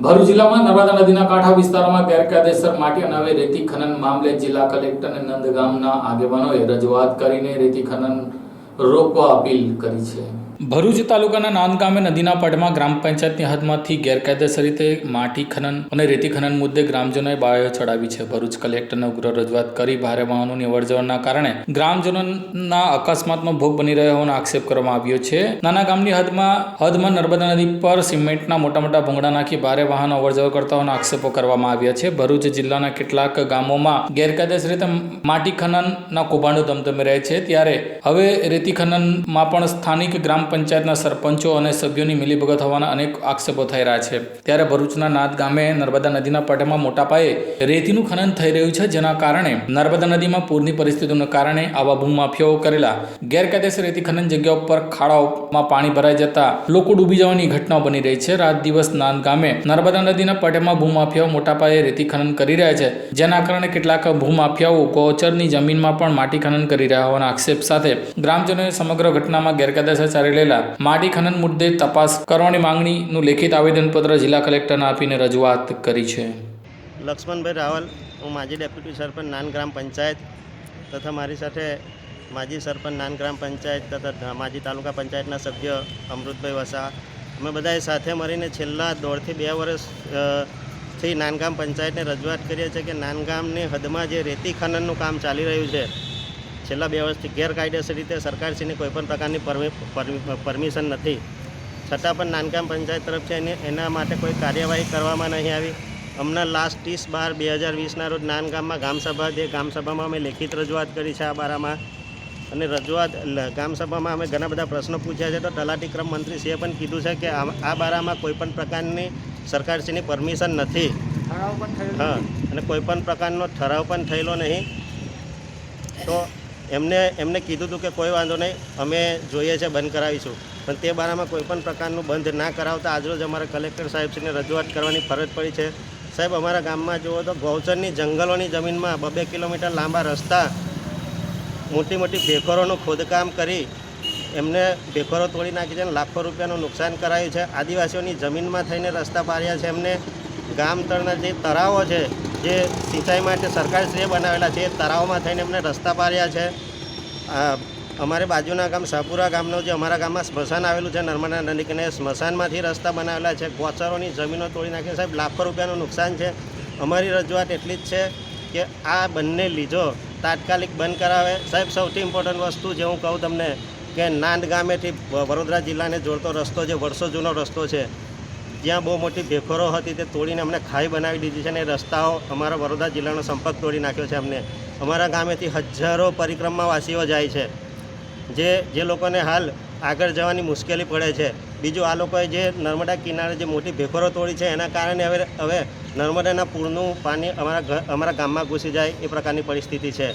ભરૂચ જિલ્લામાં નર્મદા નદીના કાંઠા વિસ્તારોમાં ગેરકાયદેસર માટી અને હવે રેતી ખનન મામલે જિલ્લા કલેક્ટર અને નંદગામના આગેવાનોએ રજૂઆત કરીને રેતી ખનન રોકવા અપીલ કરી છે. ભરૂચ તાલુકાના નાંદગામે નદીના પડમાં ગ્રામ પંચાયતની હદમાંથી ગેરકાયદેસર રીતે માટી ખનન અને રેતી ખનન મુદ્દે ગ્રામજનોએ બાયો ચડાવી છે. ભરૂચ કલેક્ટરને ઉગ્ર રજૂઆત કરી ભારે વાહનોની અવરજવરના કારણે ગ્રામજનોના અકસ્માતનો ભોગ બની રહ્યો હોવાનો આક્ષેપ કરવામાં આવ્યો છે. નાના ગામની હદમાં હદમાં નર્મદા નદી પર સિમેન્ટના મોટા મોટા ભૂંગળા નાખી ભારે વાહનો અવરજવર કરતા હોવાના આક્ષેપો કરવામાં આવ્યા છે. ભરૂચ જિલ્લાના કેટલાક ગામોમાં ગેરકાયદેસર રીતે માટી ખનનના કૌભાંડો ધમધમી રહે છે. ત્યારે હવે રેતી ખનનમાં પણ સ્થાનિક ગ્રામ પંચાયતના સરપંચો અને સભ્યોની મિલીભગત હોવાના અનેક આક્ષેપો થઈ રહ્યા છે. ત્યારે ભરૂચના નાદ ગામે નર્મદા નદીના પટમાં મોટા પાયે રેતીનું ખનન થઈ રહ્યું છે, જેના કારણે નર્મદા નદીમાં પૂરની પરિસ્થિતિઓને કારણે આવા ભૂમાફિયાઓ કરેલા ગેરકાયદેસર રેતી ખનન જગ્યાઓ પર ખાડાઓમાં પાણી ભરાઈ જતા લોકો ડૂબી જવાની ઘટનાઓ બની રહી છે. રાત દિવસ નાદ ગામે નર્મદા નદીના પટેમાં ભૂમાફિયાઓ મોટા પાયે રેતી ખનન કરી રહ્યા છે, જેના કારણે કેટલાક ભૂમાફિયાઓ કોચરની જમીનમાં પણ માટી ખનન કરી રહ્યા હોવાના આક્ષેપ સાથે ગ્રામજનોએ સમગ્ર ઘટનામાં ગેરકાયદેસર ચાલી રહેલા માટી ખનન મુદ્દે તપાસ કરવાની માંગણીનું લેખિત આવેદનપત્ર જિલ્લા કલેક્ટરને આપીને રજૂઆત કરી છે. લક્ષ્મણભાઈ રાવલ હું માજી ડેપ્યુટી સરપંચ નાન ગ્રામ પંચાયત તથા મારી સાથે માજી સરપંચ નાન ગ્રામ પંચાયત તથા માજી તાલુકા પંચાયતના સભ્ય અમૃતભાઈ વસા અમે બધાએ સાથે મળીને છેલ્લા દોઢથી બે વર્ષ અ, થી નાનગામ પંચાયતને રજૂઆત કરીએ છીએ કે નાનગામની હદમાં જે રેતી ખનનનું કામ ચાલી રહ્યું છે છેલ્લા બે વર્ષથી ગેરકાયદેસર રીતે સરકારશ્રીની કોઈપણ પ્રકારની પરમિ- પરમિ- પરમિશન નથી. છતાં પણ નાનગામ પંચાયત તરફથી એને એના માટે કોઈ કાર્યવાહી કરવામાં નહીં આવી. હમણાં લાસ્ટ ત્રીસ બાર બે હજાર વીસના રોજ નાનગામમાં ગામસભા જે ગામસભામાં અમે લેખિત રજૂઆત કરી છે આ બારામાં. અને રજૂઆત ગામસભામાં અમે ઘણા બધા પ્રશ્નો પૂછ્યા છે તો તલાટી ક્રમ મંત્રીશ્રીએ પણ કીધું છે કે આ બારામાં કોઈપણ પ્રકારની સરકારશ્રીની પરમિશન નથી. હા અને કોઈપણ પ્રકારનો ઠરાવ પણ થયેલો નહીં. તો એમને એમને કીધું હતું કે કોઈ વાંધો નહીં, અમે જોઈએ છે, બંધ કરાવીશું. પણ તે બારામાં કોઈ પણ પ્રકારનું બંધ ના કરાવતા આજરોજ અમારે કલેક્ટર સાહેબશ્રીને રજૂઆત કરવાની ફરજ પડી છે. સાહેબ, અમારા ગામમાં જુઓ તો ગૌચરની જંગલોની જમીનમાં બબે કિલોમીટર લાંબા રસ્તા, મોટી મોટી ભેખરોનું ખોદકામ કરી, એમને ભેખરો તોડી નાખી છે અને લાખો રૂપિયાનું નુકસાન કરાયું છે. આદિવાસીઓની જમીનમાં થઈને રસ્તા પાડ્યા છે એમને. ગામ તળના જે તળાવો છે જે સિંચાઈ માટે સરકારશ્રીએ બનાવેલા છે, એ તળાવમાં થઈને અમને રસ્તા પાડ્યા છે. અમારે બાજુના ગામ સાપુરા ગામનો જે અમારા ગામમાં સ્મશાન આવેલું છે, નર્મદા નદી કિનારે સ્મશાનમાંથી રસ્તા બનાવેલા છે. ગોચરોની જમીનો તોડી નાખી સાહેબ લાખો રૂપિયાનું નુકસાન છે. અમારી રજૂઆત એટલી જ છે કે આ બંને લીજો તાત્કાલિક બંધ કરાવે. સાહેબ, સૌથી ઇમ્પોર્ટન્ટ વસ્તુ જે હું કહું તમને કે નાંદ ગામેથી વડોદરા જિલ્લાને જોડતો રસ્તો જે વર્ષો જૂનો રસ્તો છે. જ્યાં બહુ મોટી ભેખોરો હતી તે તોડીને અમને ખાઈ બનાવી દીધી છે અને રસ્તાઓ અમારા વડોદરા જિલ્લાનો સંપર્ક તોડી નાખ્યો છે અમને. અમારા ગામેથી હજારો પરિક્રમાવાસીઓ જાય છે. જે જે લોકોને હાલ આગળ જવાની મુશ્કેલી પડે છે. બીજું આ લોકોએ જે નર્મદા કિનારે જે મોટી ભેખોરો તોડી છે, એના કારણે હવે હવે નર્મદાના પૂરનું પાણી અમારા અમારા ગામમાં ઘૂસી જાય એ પ્રકારની પરિસ્થિતિ છે.